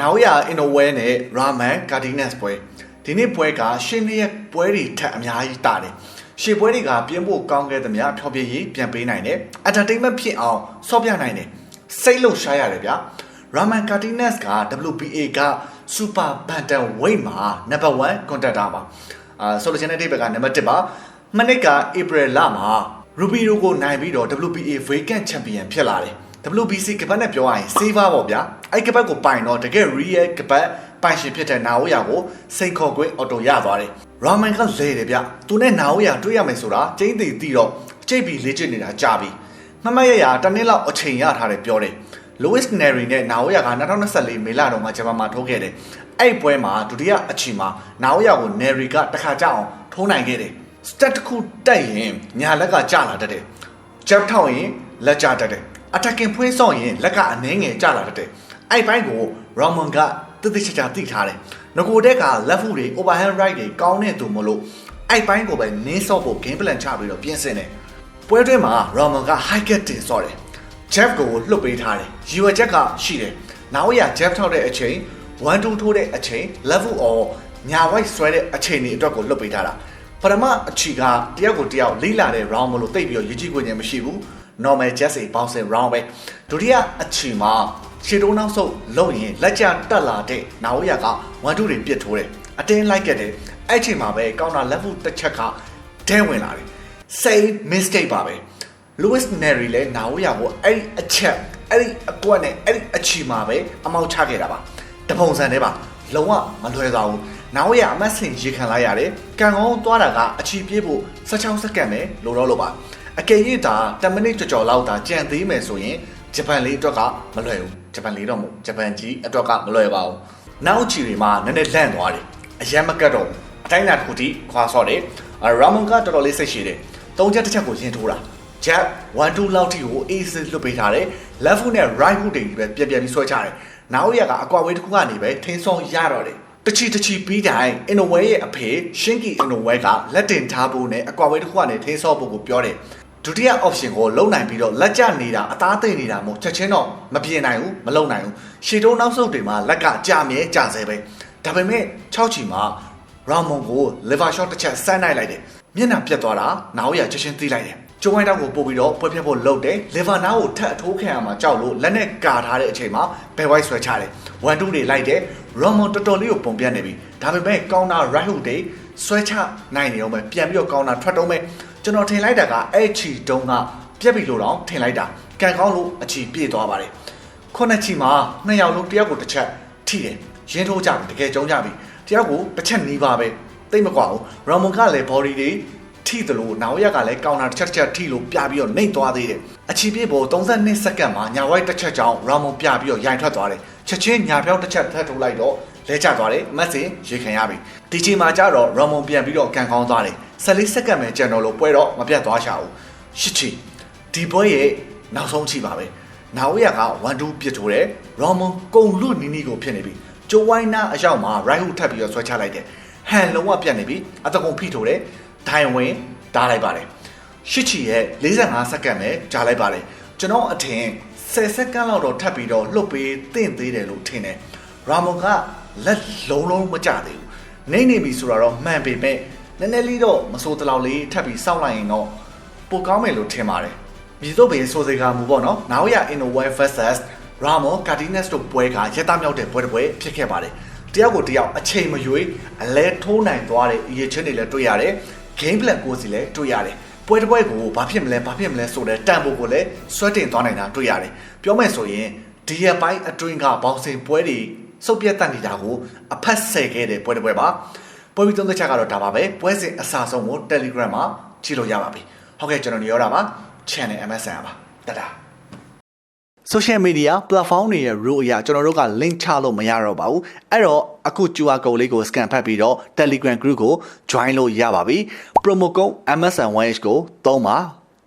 နာဝရအင်နိုဝဲနဲ့ရာမန်ကာဒီနက်စ်ပွဲဒီနေ့ပွဲကရှင်းရဲ့ပွဲတွေထက်အများကြီးတာတယ်ရှေ့ပွဲတွေကပြင်းဖို့ကောင်းခဲ့သမျှဖျော်ဖြေရေးပြန်ပေးနိုင်တယ် entertainment ဖြစ်အောင်ဆော့ပြနိုင်တယ်စိတ်လှုပ်ရှားရတယ်ဗျာရာမန်ကာဒီနက်စ်က WBA က Super Bantamweight မှာ number 1 contender ပါအာဆိုလိုချင်တဲ့အိဗယ်ကနံပါတ်1ပါမနစ်က April လမှာ Rubio ကိုနိုင်ပြီးတော့ WBA Vacant Champion ဖြစ်လာတယ် WBC ကပတ်နဲ့ပြောရရင် saver ပေါ့ဗျာအဲ့ကပတ်ကိုပိုင်တော့တကယ် real ကပတ်ပိုင်ရှင်ဖြစ်တဲ့နာဝရကိုစိန်ခေါ်ခွင့်အော်တိုရသွားတယ်ရာမန်ကလဲတယ်ဗျသူနဲ့နာဝရတွေ့ရမယ်ဆိုတာကျင်းသေးတီတော့ကြိတ်ပြီးလေ့ကျင့်နေတာကြာပြီမမရရတနည်းလောက်အချိန်ရထားတယ်ပြောတယ် Louis Neri နဲ့နာဝရက2024မေလတုန်းကဂျပန်မှာထိုးခဲ့တယ်အဲ့ပွဲမှာဒုတိယအချိန်မှာနာဝရကို Neri ကတခါကြအောင်ထိုးနိုင်ခဲ့တယ် stat တစ်ခုတက်ရင်ညာလက်ကကျလာတတ်တယ် jab ထောက်ရင်လက်ကျတတ်တယ် attacking ဖွင့်ဆောင်ရင်လက်ကအနှဲငယ်ကျလာတတ်တယ်အဲ့ဘိုင်းကို Roman ကတိတိကျကျသိထားတယ်ငကိုတက်က left foot တွေ overhand right တွေကောင်းတဲ့သူမလို့အဲ့ဘိုင်းကိုပဲနင်းဆော့ဖို့ game plan ချပြီးတော့ပြင်ဆင်တယ်ပွဲတွင်းမှာ Roman က high kick တင်ဆော့တယ် jab ကိုလွှတ်ပေးထားတယ်ယူဝချက်ကရှိတယ်နောက်ရ jab ထောက်တဲ့အချိန်1 2ထိုးတဲ့အချိန် level or ညာ white ဆွဲတဲ့အချိန်တွေအတွက်ကိုလွှတ်ပေးထားတာပထမအချီကတယောက်ကိုတယောက်လိလာတဲ့ round မလို့တိတ်ပြီးတော့ရည်ကြည်ခွင့်ခြင်းမရှိဘူး normal just a bouncing round ပဲဒုတိယအချီမှာရှေ့တုံးနောက်ဆုပ်လုံရင်လက်ကျတက်လာတဲ့နောက်ရက1 2တွေပြစ်ထိုးတယ်အတင်းလိုက်ခဲ့တယ်အဲ့ချိန်မှာပဲ counter level တစ်ချက်ကတဲဝင်လာတယ် save mistake ပါပဲ Louis Neri လည်းနာဝရကိုအဲ့ဒီအချက်အဲ့ဒီအကွက်နဲ့အဲ့ဒီအချီမှာပဲအမောက်ချခဲ့တာပါတပုံစံနဲ့ပါလုံးဝမလွယ်သွားဘူးနာဝရအမတ်စင်ရေခံလိုက်ရတယ်ကံကောင်းသွားတာကအချီပြေးဖို့16စက္ကန့်ပဲလိုတော့လို့ပါ အကယ်၍ဒါ10မိနစ်ကြော်ကြော်လောက်ဒါကြံသေးမယ်ဆိုရင်ဂျပန်လေးအတွက်ကမလွယ်ဘူးဂျပန်လေးတော့မဟုတ်ဂျပန်ကြီးအတွက်ကမလွယ်ပါဘူးနောက်ချီတွေမှာနည်းနည်းလန့်သွားတယ်အရန်မကတ်တော့ဘူးအတိုင်းအတာတစ်ခုထိခွာဆော့တယ်ရာမွန်ကတော်တော်လေးစိတ်ရှိတယ်သုံးချက်တစ်ချက်ကိုရင်ထိုးတာ jab 1 2လောက်ထိကို ace လွတ်ပေးထားတယ် left foot နဲ့ right foot တွေပဲပြက်ပြက်ပြီးဆွဲချတယ်နောက်ရကအကွာဝေးတစ်ခုကနေပဲထင်းဆောင်ရတော့တယ်တချီတချီပြီးတိုင်း in a way ရဲ့အဖေရှင်းကီ in a way ကလက်တင်ထားဖို့နဲ့အကွာဝေးတစ်ခုကနေထင်းဆော့ဖို့ကိုပြောတယ် ဒုတိယ option ကိုလုံနိုင်ပြီးတော့လက်ကျနေတာအသားသိမ့်နေတာမို့ချက်ချင်းတော့မပြင်နိုင်ဘူးမလုံနိုင်ဘူးရှေတုံးနောက်ဆုပ်တွေမှာလက်ကကြာမြဲကြာစေပဲဒါပေမဲ့6ချီမှာရာမွန်ကို liver shot တစ်ချက်ဆန်းနိုင်လိုက်တယ်မျက်နှာပြတ်သွားတာနောက်ရချက်ချင်းသိလိုက်တယ်ကျိုးဝိုင်းတောက်ကိုပို့ပြီးတော့ပွဲဖြတ်ဖို့လုပ်တယ် liver နားကိုထပ်အထိုးခံရမှာကြောက်လို့လက်နဲ့ကာထားတဲ့အချိန်မှာဘယ်ဝိုက်ဆွဲချတယ်1 2တွေလိုက်တယ်ရာမွန်တော်တော်လေးကိုပုံပြတ်နေပြီဒါပေမဲ့ counter right hook တွေဆွဲချနိုင်နေတော့ပဲပြန်ပြီးတော့ counter ထွက်တော့မယ် ကျွန်တော်ထင်လိုက်တာကအဲ့ချီတုံးကပြက်ပြီလို့တော့ထင်လိုက်တာကန်ကောင်းလို့အချီပြေးသွားပါတယ်ခုနှစ်ချီမှာနှစ်ယောက်လုံးတယောက်ကိုတစ်ချက်ထိတယ်ရင်းထိုးကြပြီတကယ်ကြုံကြပြီတယောက်ကိုတစ်ချက်နီးပါပဲတိတ်မကွာဘူးရာမွန်ကလည်း body တွေထိသလိုနောက်ရက်ကလည်းကောင်တာတစ်ချက်တစ်ချက်ထိလို့ပြပြီးတော့နှိမ့်သွားသေးတယ်အချီပြေပေါ်32စက္ကန့်မှာညာဝိုက်တစ်ချက်ကြောင်းရာမွန်ပြပြီးတော့ရိုင်ထွက်သွားတယ်ချက်ချင်းညာပြောင်းတစ်ချက်ထပ်ထုတ်လိုက်တော့လဲကျသွားတယ်မတ်စင်ရေခံရပြီဒီချိန်မှာကျတော့ရာမွန်ပြန်ပြီးတော့ကန်ကောင်းသွားတယ် 14စက္ကန့်ပဲကြံတော့လို့ပွဲတော့မပြတ်သွားချဘူးရှစ်ချီဒီပွဲရဲ့နောက်ဆုံးချီပါပဲနာဝရက1 2ပြစ်ထိုးတယ်ရောမွန်ကုံလူနီနီကိုဖြစ်နေပြီကျိုးဝိုင်းနာအရောက်မှာ right hook ထပ်ပြီးတော့ဆွဲချလိုက်တယ်ဟန်လုံးဝပြတ်နေပြီအတကုံဖိထိုးတယ်ဒိုင်ဝင်ဓားလိုက်ပါတယ်ရှစ်ချီရဲ့45စက္ကန့်ပဲကြာလိုက်ပါတယ်ကျွန်တော်အထင်10စက္ကန့်လောက်တော့ထပ်ပြီးတော့လှုပ်ပေးတင့်သေးတယ်လို့ထင်တယ်ရာမွန်ကလက်လုံးလုံးမကြသေးဘူးနေနေပြီဆိုတာတော့မှန်ပေမဲ့ နည်းနည်းလေးတော့မစိုးတလောက်လေးထပ်ပြီးစောင့်လိုက်ရင်တော့ပိုကောင်းမယ်လို့ထင်ပါတယ်မြေတို့ဘေးဆိုစေကမူပေါ့နော်နောက်ရ Innoway versus Ramo Cardinals တို့ပွဲကရက်သားမြောက်တဲ့ပွဲတစ်ပွဲဖြစ်ခဲ့ပါတယ်တယောက်ကိုတယောက်အချိန်မရွေးအလဲထိုးနိုင်သွားတဲ့အရေးချင်းတွေလည်းတွေ့ရတယ် game plan ကိုစီလည်းတွေ့ရတယ်ပွဲတစ်ပွဲကိုဘာဖြစ်မလဲဘာဖြစ်မလဲဆိုတဲ့တန်ဖိုးကိုလည်းဆွဲတင်သွားနိုင်တာတွေ့ရတယ်ပြောမယ်ဆိုရင်ဒီရပိုင်းအတွင်းကဘောင်စင်ပွဲတွေစုပ်ပြတ်တတ်နေတာကိုအဖက်ဆယ်ခဲ့တဲ့ပွဲတစ်ပွဲပါ ပွဲပြီးသုံးသက်ချက်ကတော့ဒါပါပဲပွဲစဉ်အစားဆုံးကို Telegram မှာကြည့်လို့ရပါပြီဟုတ်ကဲ့ကျွန်တော်နေရောတာပါ channel MSN ပါတဒါ social media platform တွေရဲ့ rule အရကျွန်တော်တို့က link ချလို့မရတော့ပါဘူးအဲ့တော့အခု QR code လေးကို scan ဖတ်ပြီးတော့ Telegram group ကို join လို့ရပါပြီ promo code MSN1H ကိုသုံးပါ